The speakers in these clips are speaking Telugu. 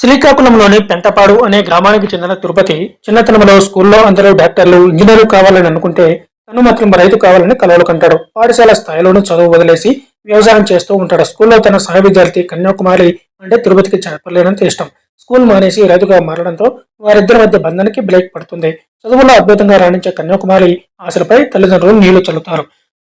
శ్రీకాకుళంలోని పెంటపాడు అనే గ్రామానికి చెందిన తిరుపతి చిన్నతనంలో స్కూల్లో అందరూ డాక్టర్లు ఇంజనీర్లు కావాలని అనుకుంటే తను మాత్రం రైతు కావాలని కలవలు కంటాడు. పాఠశాల స్థాయిలోనూ చదువు వదిలేసి వ్యవసాయం చేస్తూ ఉంటాడు. స్కూల్లో తన సహ విద్యార్థి కన్యాకుమారి అంటే తిరుపతికి చెప్పలేనంత ఇష్టం. స్కూల్ మానేసి రైతుగా మారడంతో వారిద్దరి మధ్య బంధానికి బ్రేక్ పడుతుంది. చదువులో అద్భుతంగా రాణించే కన్యాకుమారి ఆశలపై తల్లిదండ్రులు నీళ్ళు చల్లుతారు.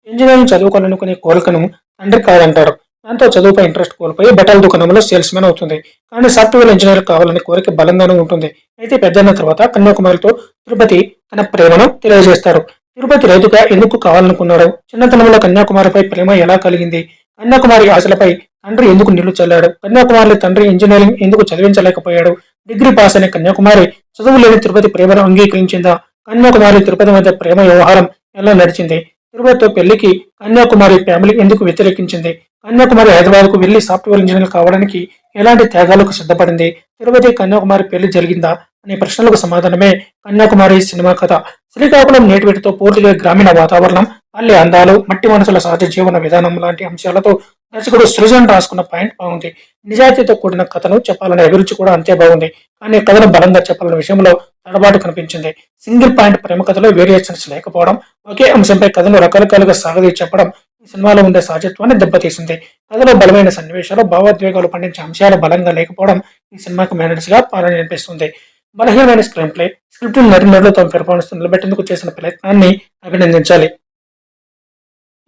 ఇంజనీరింగ్ చదువుకోవాలనుకునే కోరికను తండ్రి కాదంటాడు. దాంతో చదువుపై ఇంట్రెస్ట్ కోల్పోయి బట్టల దుకాణంలో సేల్స్ మ్యాన్ అవుతుంది. కానీ సాఫ్ట్వేర్ ఇంజనీర్ కావాలనే కోరిక బలంగానే ఉంటుంది. అయితే పెద్దన్న తర్వాత కన్యాకుమారితో తిరుపతి తన ప్రేమను తెలియజేస్తారు. తిరుపతి రైతుగా ఎందుకు కావాలనుకున్నాడు? చిన్నతనంలో కన్యాకుమారిపై ప్రేమ ఎలా కలిగింది? కన్యాకుమారి ఆశలపై తండ్రి ఎందుకు నీళ్ళు చల్లాడు? కన్యాకుమారి తండ్రి ఇంజనీరింగ్ ఎందుకు చదివించలేకపోయాడు? డిగ్రీ పాస్ అయిన కన్యాకుమారి చదువు లేని తిరుపతి ప్రేమను అంగీకరించిందా? కన్యాకుమారి తిరుపతి మధ్య ప్రేమ వ్యవహారం ఎలా నడిచింది? తిరుపతితో పెళ్ళికి కన్యాకుమారి ఫ్యామిలీ ఎందుకు వ్యతిరేకించింది? కన్యాకుమారి హైదరాబాద్కు వెళ్ళి సాఫ్ట్వేర్ ఇంజనీర్ కావడానికి ఎలాంటి త్యాగాలకు సిద్ధపడింది? తిరుపతి కన్యాకుమారి పెళ్ళి జరిగిందా? అనే ప్రశ్నలకు సమాధానమే కన్యాకుమారి సినిమా కథ. శ్రీకాకుళం నేటివేటితో పూర్తిగా గ్రామీణ వాతావరణం పల్లె అందాలు మట్టి మనసుల సహజ జీవన విధానం లాంటి అంశాలతో దర్శకుడు సృజన్ రాసుకున్న పాయింట్ బాగుంది. నిజాయితీతో కూడిన కథను చెప్పాలనే అభిరుచి కూడా అంతే బాగుంది. కానీ కథను బలంగా చెప్పాలనే విషయంలో తడబాటు కనిపించింది. సింగిల్ పాయింట్ ప్రేమ కథలో వేరియేషన్స్ లేకపోవడం ఒకే అంశంపై కథను రకరకాలుగా సాగదీ చెప్పడం ఈ సినిమాలో ఉండే సహజత్వాన్ని దెబ్బతీసింది. కథలో బలమైన సన్నివేశాలు భావోద్వేగాలు పండించే అంశాలు బలంగా లేకపోవడం ఈ సినిమాకు మేనర్స్గా పాలన అనిపిస్తుంది. బలహీనమైన స్క్రీన్ ప్లే స్క్రిప్ట్ నటులు తమ పెర్ఫార్మెన్స్ నిలబెట్టేందుకు చేసిన ప్రయత్నాన్ని అభినందించాలి.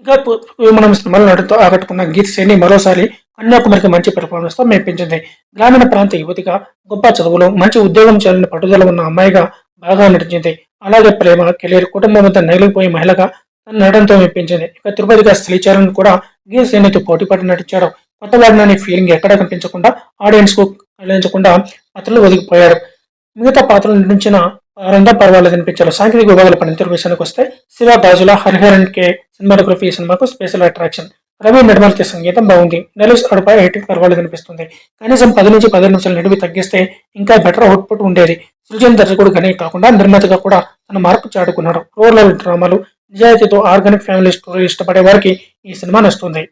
ఇక మనం సినిమాలో నటుతో ఆకట్టుకున్న గీత్ శ్రేణి మరోసారి కన్యాకుమారికి మంచి పెర్ఫార్మెన్స్తో మెప్పించింది. గ్రామీణ ప్రాంత యువతిగా గొప్ప చదువులు మంచి ఉద్యోగం చేయాలని పట్టుదల ఉన్న అమ్మాయిగా బాగా నటించింది. అలాగే ప్రేమ కెరీర్ కుటుంబం అంతా నలిగిపోయే మహిళగా తన నటనతో మెప్పించింది. ఇక తిరుపతిగా శ్రీచరణ్ కూడా గీ శ్రేణితో పోటీ పడి నటించాడు. కొత్త వాడినని ఫీలింగ్ ఎక్కడ కనిపించకుండా ఆడియన్స్కు కలిగించకుండా పాత్రలు ఒదిగిపోయారు మిగతా పాత్రలు నటించిన వారంతా పర్వాలేదు అనిపించారు. సాంకేతిక విభాగాల పనితీరు విషయానికి వస్తే శివ బాజుల హరిహరన్ కే సినిమాటోగ్రఫీ సినిమాకు స్పెషల్ అట్రాక్షన్ రవి నిర్మల్కి సంగీతం బాగుంది. నెలస్ అడుపై ఎయిటింగ్ పర్వాలేదు అనిపిస్తుంది. కనీసం పది నుంచి పది నిమిషాలు నడివి తగ్గిస్తే ఇంకా బెటర్ అవుట్పుట్ ఉండేది. సృజన్ దర్శకుడు గనే కాకుండా నిర్మాతగా కూడా తన మార్పు చాటుకున్నాడు. రోల్ డ్రామాలు నిజాయితీతో ఆర్గానిక్ ఫ్యామిలీ స్టోరీ ఇష్టపడే వారికి ఈ సినిమా నచ్చుతుంది.